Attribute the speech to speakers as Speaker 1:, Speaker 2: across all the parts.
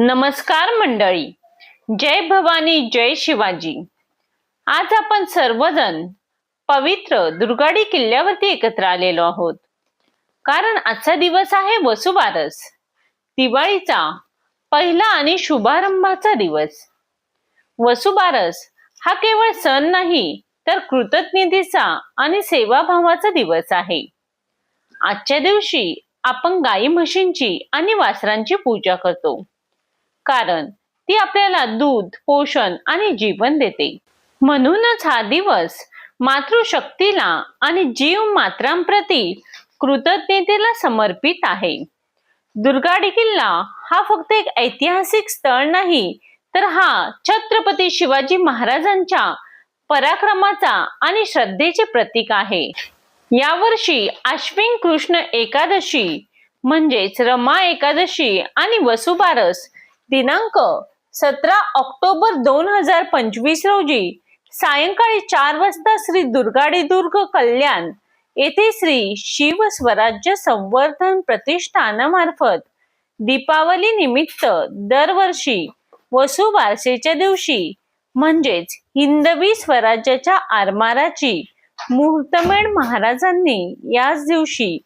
Speaker 1: नमस्कार मंडळी. जय भवानी जय शिवाजी. आज आपण सर्वजण पवित्र दुर्गाडी किल्ल्यावरती एकत्र आलेलो आहोत. कारण आजचा दिवस आहे वसुबारस. दिवाळीचा पहिला आणि शुभारंभाचा दिवस. वसुबारस हा केवळ सण नाही तर कृतज्ञतेचा आणि सेवाभावाचा दिवस आहे. आजच्या दिवशी आपण गाई म्हशींची आणि वासरांची पूजा करतो. कारण ती आपल्याला दूध पोषण आणि जीवन देते. म्हणूनच हा दिवस मातृशक्तीला आणि जीव मात्रांप्रती कृतज्ञतेला समर्पित आहे. दुर्गाडी किल्ला हा फक्त एक ऐतिहासिक स्थळ नाही तर हा छत्रपती शिवाजी महाराजांच्या पराक्रमाचा आणि श्रद्धेचे प्रतीक आहे. यावर्षी अश्विन कृष्ण एकादशी म्हणजेच रमा एकादशी आणि वसुबारस दिनांक सतरा ऑक्टोबर दोन हजार पंचवीस रोजी सायंकाळी चार वाजता श्री दुर्गाडी दुर्ग कल्याण येथे श्री शिव स्वराज्य संवर्धन प्रतिष्ठानामार्फत दीपावली निमित्त दरवर्षी वसुबारसेच्या दिवशी म्हणजेच हिंदवी स्वराज्याच्या आरमाराची मुहूर्तमेढ महाराजांनी याच दिवशी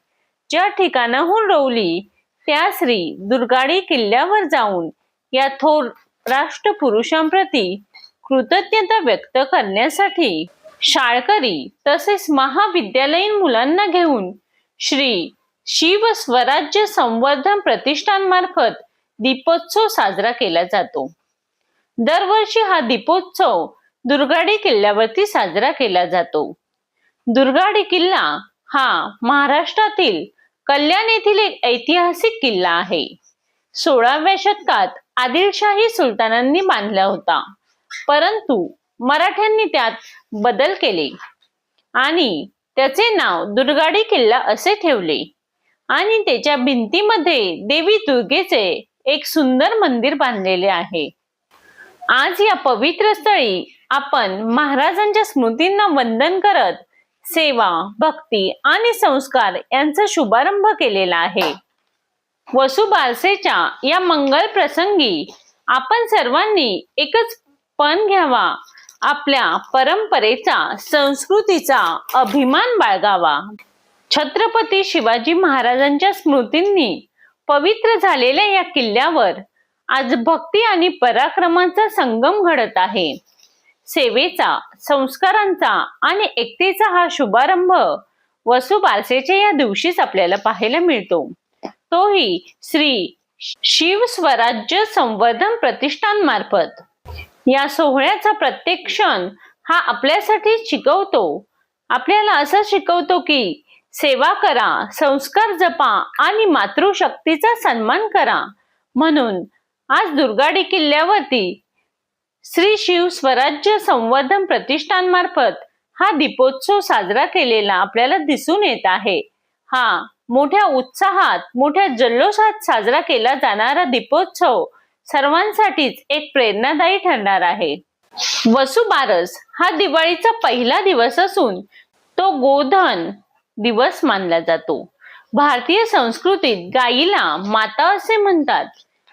Speaker 1: ज्या ठिकाणाहून रोवली त्या श्री दुर्गाडी किल्ल्यावर जाऊन या थोर राष्ट्रपुरुषांप्रती कृतज्ञता व्यक्त करण्यासाठी शाळकरी तसेच महाविद्यालयीन मुलांना घेऊन श्री शिव स्वराज्य संवर्धन प्रतिष्ठान मार्फत दीपोत्सव साजरा केला जातो. दरवर्षी हा दीपोत्सव दुर्गाडी किल्ल्यावरती साजरा केला जातो. दुर्गाडी किल्ला हा महाराष्ट्रातील कल्याण येथील एक ऐतिहासिक किल्ला आहे. सोळाव्या शतकात आदिलशाही सुलतानांनी बांधला होता. परंतु मराठ्यांनी त्यात बदल केले आणि त्याचे नाव दुर्गाडी किल्ला असे ठेवले आणि त्याच्या भिंतीमध्ये देवी दुर्गेचे एक सुंदर मंदिर बांधलेले आहे. आज या पवित्र स्थळी आपण महाराजांच्या स्मृतींना वंदन करत सेवा भक्ती आणि संस्कार यांचा शुभारंभ केलेला आहे. वसुबारसेच्या या मंगल प्रसंगी आपण सर्वांनी एकच पण घ्यावा. आपल्या परंपरेचा संस्कृतीचा अभिमान बाळगावा. छत्रपती शिवाजी महाराजांच्या स्मृतींनी पवित्र झालेल्या या किल्ल्यावर आज भक्ती आणि पराक्रमाचा संगम घडत आहे. सेवेचा संस्कारांचा आणि एकतेचा हा शुभारंभ वसुबारसेच्या या दिवशीच आपल्याला पाहायला मिळतो. तोही श्री शिव स्वराज्य संवर्धन प्रतिष्ठान मार्फत या सोहळ्याचा प्रत्येक क्षण हा आपल्यासाठी शिकवतो. आपल्याला असं शिकवतो की सेवा करा संस्कार जपा आणि मातृशक्तीचा सन्मान करा. म्हणून आज दुर्गाडी किल्ल्यावरती श्री शिव स्वराज्य संवर्धन प्रतिष्ठान मार्फत हा दीपोत्सव साजरा केलेला आपल्याला दिसून येत आहे. हा मोठ्या उत्साहात मोठ्या जल्लोषात साजरा केला जाणारा दीपोत्सव सर्वांसाठीच एक प्रेरणादायी ठरणार आहे. वसुबारस हा दिवाळीचा पहिला दिवस असून तो गोधन दिवस मानला जातो. भारतीय संस्कृतीत गायीला माता असे म्हणतात.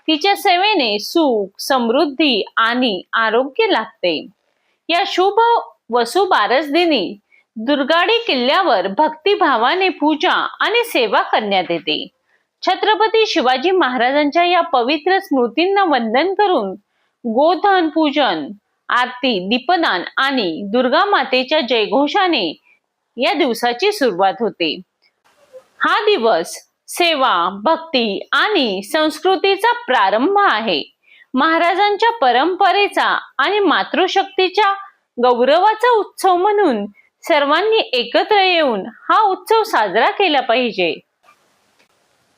Speaker 1: तिच्या सेवेने सुख समृद्धी आणि आरोग्य लागते या शुभ वसुबारस दिनी दुर्गाडी किल्ल्यावर भक्तिभावाने पूजा आणि सेवा करण्यात येते. छत्रपती शिवाजी महाराजांच्या या पवित्र स्मृतींना वंदन करून गोधन पूजन आरती दीपदान आणि दुर्गा मातेच्या जयघोषाने या दिवसाची सुरुवात होते. हा दिवस सेवा भक्ती आणि संस्कृतीचा प्रारंभ आहे. महाराजांच्या परंपरेचा आणि मातृशक्तीच्या गौरवाचा उत्सव म्हणून सर्वांनी एकत्र येऊन हा उत्सव साजरा केला पाहिजे.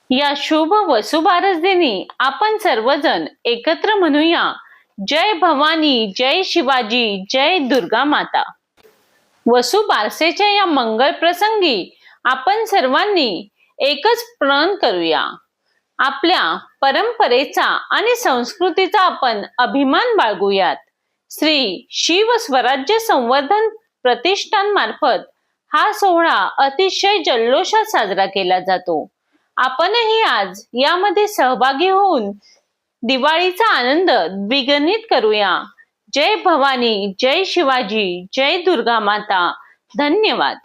Speaker 1: या शुभ वसुबारस दिनी आपण सर्वजण एकत्र म्हणूया. जय भवानी जय शिवाजी जय दुर्गा माता. वसुबारसेच्या या मंगल प्रसंगी आपण सर्वांनी एकच प्रण करूया. आपल्या परंपरेचा आणि संस्कृतीचा आपण अभिमान बाळगूयात. श्री शिव स्वराज्य संवर्धन प्रतिष्ठान मार्फत हा सोहळा अतिशय जल्लोषात साजरा केला जातो. आपणही आज यामध्ये सहभागी होऊन दिवाळीचा आनंद द्विगणित करूया. जय भवानी जय शिवाजी जय दुर्गा माता. धन्यवाद.